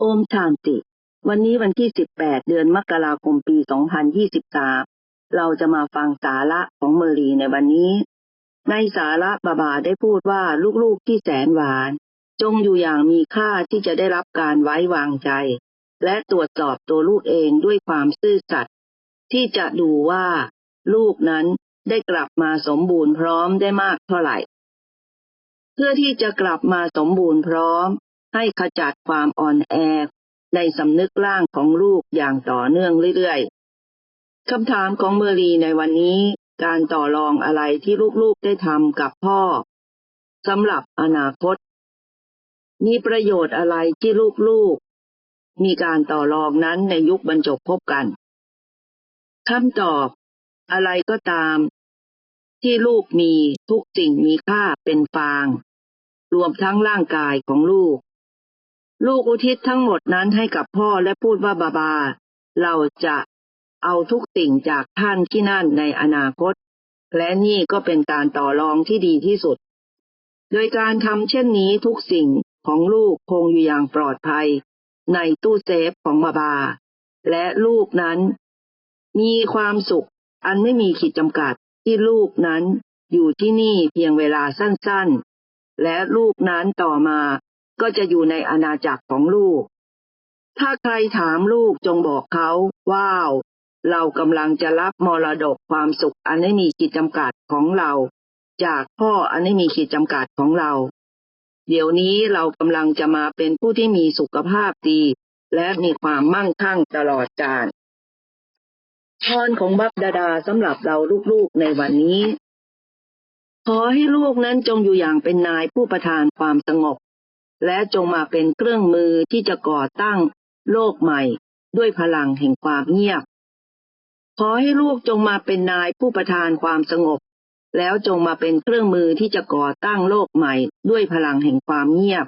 โอมชานติ วันนี้วันที่ 18 เดือนมกราคมปี 2023 เราจะมาฟังสาระของเมรีในวันนี้ ในสาระบาบาได้พูดว่าลูกๆที่แสนหวาน จงอยู่อย่างมีค่าที่จะได้รับการไว้วางใจ และตรวจสอบตัวลูกเองด้วยความซื่อสัตย์ที่จะดูว่า ลูกนั้นได้กลับมาสมบูรณ์พร้อมได้มากเท่าไหร่ เพื่อที่จะกลับมาสมบูรณ์พร้อม ให้ขจัดความอ่อนแอ ในสำนึกล่างของลูกอย่างต่อเนื่องเรื่อยๆคำถามของเมอรีในวันนี้การต่อรองอะไรที่ลูกๆได้ทำกับพ่อสำหรับอนาคต มีประโยชน์อะไรที่ลูกๆ มีการต่อรองนั้นในยุคบรรจบพบกันคำตอบอะไรก็ตาม ที่ลูกมีทุกสิ่งมีค่าเป็นฟาง รวมทั้งร่างกายของลูก ลูกอุทิศทั้งหมดนั้นให้กับพ่อและพูดว่าบาบา เราจะเอาทุกสิ่งจากท่านที่นั่นในอนาคต และนี่ก็เป็นการต่อรองที่ดีที่สุด โดยการทำเช่นนี้ทุกสิ่งของลูกคงอยู่อย่างปลอดภัย ในตู้เซฟของบาบา และลูกนั้น มีความสุขอันไม่มีขีดจำกัดที่ลูกนั้นอยู่ที่นี่เพียงเวลาสั้นๆ และลูกนั้นต่อมา ก็จะอยู่ในอาณาจักรของลูก ถ้าใครถามลูกจงบอกเขาว้าว เรากำลังจะรับมรดกความสุขอันไม่มีขีดจำกัดของเรา จากพ่ออันไม่มีขีดจำกัดของเรา เดี๋ยวนี้เรากำลังจะมาเป็นผู้ที่มีสุขภาพดี และมีความมั่งคั่งตลอดกาลพรของบัพดาดาสำหรับเราลูกๆในวันนี้ ขอให้ลูกนั้นจงอยู่อย่างเป็นนายผู้ประทานความสงบ และจงมาเป็นเครื่องมือที่จะก่อตั้งโลกใหม่ ด้วยพลังแห่งความเงียบ ขอให้ลูกจงมาเป็นนายผู้ประทานความสงบ แล้วจงมาเป็นเครื่องมือที่จะก่อตั้งโลกใหม่ ด้วยพลังแห่งความเงียบ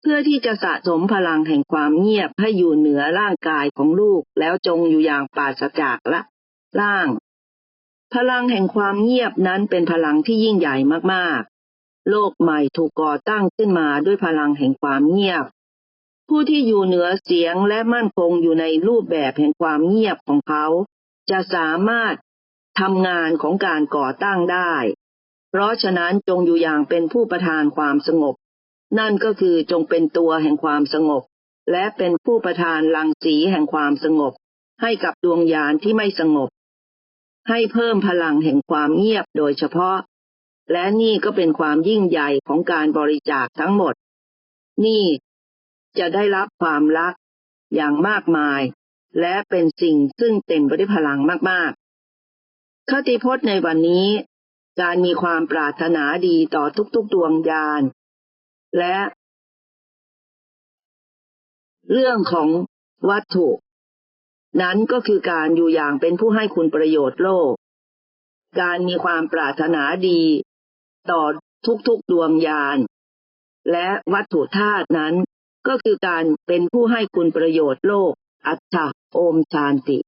เพื่อที่จะสะสมพลังแห่งความเงียบให้อยู่เหนือร่างกายของลูกแล้วจงอยู่อย่างปราศจากละล่าง พลังแห่งความเงียบนั้นเป็นพลังที่ยิ่งใหญ่มาก โลกใหม่ถูกก่อตั้งขึ้นมาด้วยพลังแห่งความเงียบ ผู้ที่อยู่เหนือเสียงและมั่นคงอยู่ในรูปแบบแห่งความเงียบของเขา จะสามารถทำงานของการก่อตั้งได้ เพราะฉะนั้นจงอยู่อย่างเป็นผู้ประทานความสงบ นั่นก็คือจงเป็นตัวแห่งความสงบ และเป็นผู้ประทานลังสีแห่งความสงบ ให้กับดวงญาณที่ไม่สงบ ให้เพิ่มพลังแห่งความเงียบโดยเฉพาะ และนี่ก็เป็นความยิ่งใหญ่ของการบริจาคทั้งหมด นี่จะได้รับความรักอย่างมากมาย และเป็นสิ่งซึ่งเต็มไปด้วยพลังมากๆคติพจน์ในวันนี้ การมีความปรารถนาดีต่อทุกๆดวงญาณและ เรื่องของวัตถุ นั้นก็คือการอยู่อย่างเป็นผู้ให้คุณประโยชน์โลก การมีความปรารถนาดี ต่อทุกๆดวงญาณและวัตถุธาตุนั้น ก็คือการเป็นผู้ให้คุณประโยชน์โลก อัตถะโอมชานติ